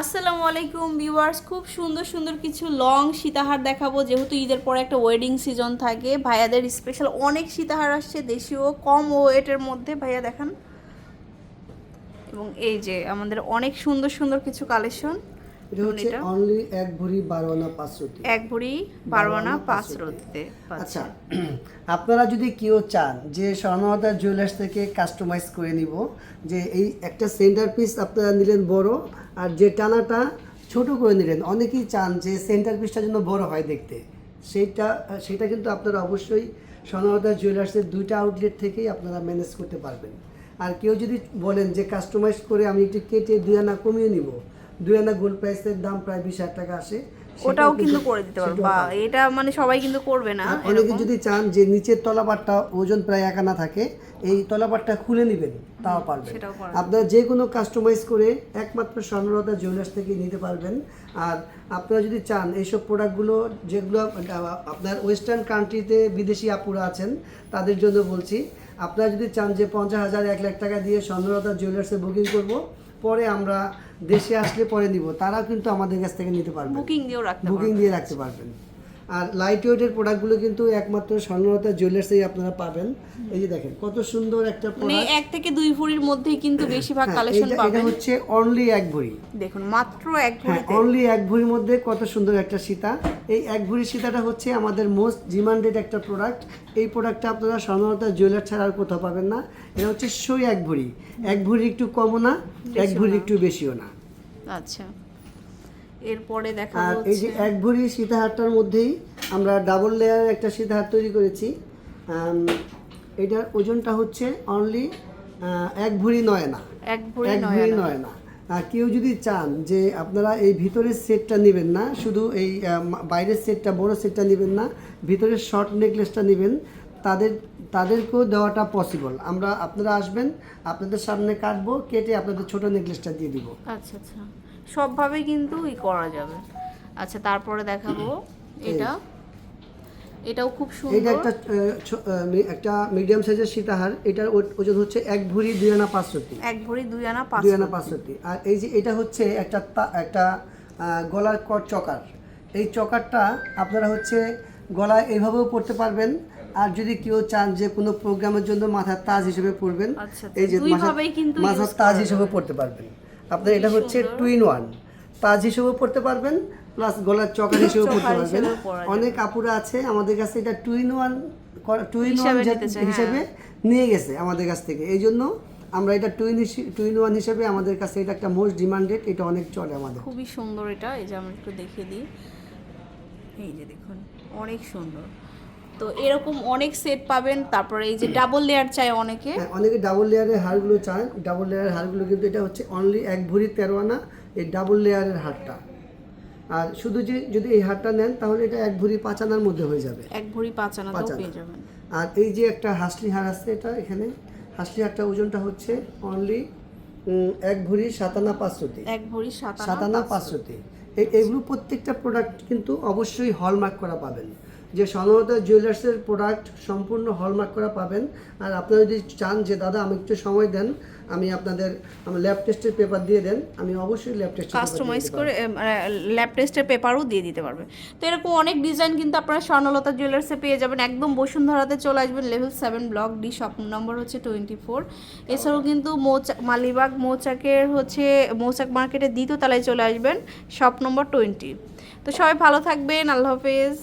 আসসালামু আলাইকুম ভিউয়ার্স খুব সুন্দর সুন্দর কিছু লং সীতাহার দেখাবো। যেহেতু ঈদের পরে একটা ওয়েডিং সিজন থাকে ভাইয়াদের স্পেশাল অনেক সীতাহার আসছে দেশীয় কম ওয়েটের মধ্যে। ভাইয়া দেখান। এবং এই যে আমাদের অনেক সুন্দর সুন্দর কিছু কালেকশন? অনলি এক ভরি বারো আনা পাঁচশোটি এক ভরি বারো আনা বারো আনা পাঁচ পাঁচ রোদতে আচ্ছা আপনারা যদি কেউ চান যে স্বর্ণলতা জুয়েলার্স থেকে কাস্টমাইজ করে নিব যে এই একটা সেন্টার পিস আপনারা নিলেন বড় আর যে টানাটা ছোট করে নিলেন, অনেকেই চান যে সেন্টার পিসটা যেন বড় হয় দেখতে। সেইটা সেটা কিন্তু আপনারা অবশ্যই স্বর্ণলতা জুয়েলার্সের দুইটা আউটলেট থেকেই আপনারা ম্যানেজ করতে পারবেন। আর কেউ যদি বলেন যে কাস্টমাইজ করে আমি একটু কেটে দুই আনা কমিয়ে নিব, দুই আনা গোল্ড প্রাইসের দাম প্রায় বিশ হাজার টাকা আসে ওটাও কিন্তু করে দিতে পারব বা এটা মানে সবাই কিন্তু করবে না অনেকে যদি চান যে নিচের তলাপাটটা ওজন প্রায় একানা থাকে এই তলাপাটটা খুলে নেবেন তাও পারবেন। আপনারা যে কোনো কাস্টমাইজ করে একমাত্র স্বর্ণলতা জুয়েলার্স থেকে নিতে পারবেন। আর আপনারা যদি চান এইসব প্রোডাক্টগুলো যেগুলো আপনার ওয়েস্টার্ন কান্ট্রিতে বিদেশি আপুরা আছেন তাদের জন্য বলছি আপনারা যদি চান যে পঞ্চাশ হাজার এক লাখ টাকা দিয়ে স্বর্ণলতা জুয়েলার্সে বুকিং করব পরে আমরা দেশে আসলে পরে দিব তারাও কিন্তু আমাদের কাছ থেকে নিতে পারবেন। বুকিং দিয়েও রাখতে বুকিং দিয়ে রাখতে পারবেন। আর লাইট ওয়েটের প্রোডাক্টগুলো কিন্তু একমাত্র স্বর্ণলতা জুয়েলার্সেই আপনারা পাবেন। এই যে দেখেন কত সুন্দর একটা মানে প্রোডাক্ট এক থেকে দুই ভরির মধ্যেই কিন্তু বেশিরভাগ কালেকশন পাবেন। এটা হচ্ছে অনলি এক ভরি। দেখুন মাত্র এক হ্যাঁ ভরিতে। অনলি এক ভরির মধ্যে কত সুন্দর একটা সীতা। এই এক ভরি সীতাটা হচ্ছে আমাদের মোস্ট ডিমান্ডেড একটা প্রোডাক্ট এই প্রোডাক্টটা আপনারা স্বর্ণলতা জুয়েলার ছাড়া আর কোথাও পাবেন না। এটা হচ্ছে সই এক ভরি। এক ভরি একটু কমও না এক ভরি একটু বেশিও না। আচ্ছা। এরপরে আর এই যে এক ভরি সীতাহারটার মধ্যেই আমরা ডাবল লেয়ার একটা সীতাহার তৈরি করেছি। এটার ওজনটা হচ্ছে অনলি এক ভরি নয় না। এক ভরি। নয় না। কেউ যদি চান যে আপনারা এই ভিতরের সেটটা নেবেন না শুধু এই বাইরের সেটটা বড় সেটটা নেবেন না ভিতরের শর্ট নেকলেসটা নেবেন তাদের তাদেরকেও দেওয়াটা পসিবল আমরা আপনারা আসবেন আপনাদের সামনে কাটবো কেটে আপনাদের ছোট নেকলেসটা দিয়ে দিব। আচ্ছা আচ্ছা। সবভাবে কিন্তু ই করা যাবে। আচ্ছা তারপরে দেখাবো এটা। এটাও খুব সুন্দর। এটা একটা একটা মিডিয়াম সাইজের সীতাহার। এটার ওজন হচ্ছে এক ভরি দুই আনা পাঁচশোটি এক ভরি দুই আনা পাঁচ দুই আনা পাঁচশোটি আর এই যে এটা হচ্ছে একটা একটা গলার কট চকার। এই চকারটা আপনারা হচ্ছে গলায় এইভাবেও পড়তে পারবেন। আর যদি কেউ চান যে কোনো প্রোগ্রামের জন্য মাথার তাজ হিসেবে পরবেন আচ্ছা, এই যে মাথার- তাজ হিসেবে পড়তে পারবেন। আপনার এটা হচ্ছে টুইন ওয়ান তাজ হিসেবেও পড়তে পারবেন প্লাস গলার চকার হিসেবেও পড়তে পারবেন। অনেক কাপড় আছে আমাদের কাছে এটা টুইন ওয়ান টুইন হিসাবে ওয়ান নিতে চায়, হ্যাঁ। হিসেবে নিয়ে গেছে আমাদের কাছ থেকে। এই জন্য আমরা এটা টুইন টুইন ওয়ান হিসেবে আমাদের কাছে এটা একটা মোস্ট ডিমান্ডেড এটা অনেক চলে আমাদের। খুবই সুন্দর এটা এই যে আমরা একটু দেখিয়ে দিই। এই যে দেখুন অনেক সুন্দর। তো এরকম অনেক সেট পাবেন। তারপরে এই যে ডাবল লেয়ার চাই অনেকে। হ্যাঁ, অনেকে ডাবল লেয়ারের হারগুলো চান। ডাবল লেয়ারের হারগুলো কিন্তু এটা হচ্ছে অনলি এক ভরি তেরো আনা এই ডাবল লেয়ারের হারটা। আর শুধু যে যদি এই হারটা নেন তাহলে এটা এক ভরি পাঁচ আনার মধ্যে হয়ে যাবে। এক ভরি পাঁচ আনা। পেয়ে যাবেন। আর এই যে একটা হাসলি হার আছে এটা এখানে। হাসলি হারটা ওজনটা হচ্ছে অনলি এক ভরি সাতানা পাঁচশোটি এক ভরি সাত আনা সাতানা পাঁচশোতে এগুলো প্রত্যেকটা প্রোডাক্ট কিন্তু অবশ্যই হলমার্ক করা পাবেন। যে স্বর্ণলতা জুয়েলার্সের প্রোডাক্ট সম্পূর্ণ হলমার্ক করা পাবেন। আর আপনারা যদি চান যে দাদা আমি একটু সময় দেন আমি আপনাদের আমার ল্যাব টেস্টের পেপার দিয়ে দেন আমি অবশ্যই ল্যাব টেস্টের কাস্টমাইজ করে ল্যাব টেস্টের পেপারও দিয়ে দিতে পারবে। তো এরকম অনেক ডিজাইন কিন্তু আপনারা স্বর্ণলতা জুয়েলার্সে পেয়ে যাবেন। একদম বসুন্ধরাতে চলে আসবেন level seven block D shop number হচ্ছে টোয়েন্টি ফোর এছাড়াও কিন্তু মৌচাক মালিবাগ মৌচাকের হচ্ছে মৌচাক মার্কেটের দ্বিতীয় তলায় চলে আসবেন শপ নম্বর টোয়েন্টি তো সবাই ভালো থাকবেন আল্লাহ হাফেজ।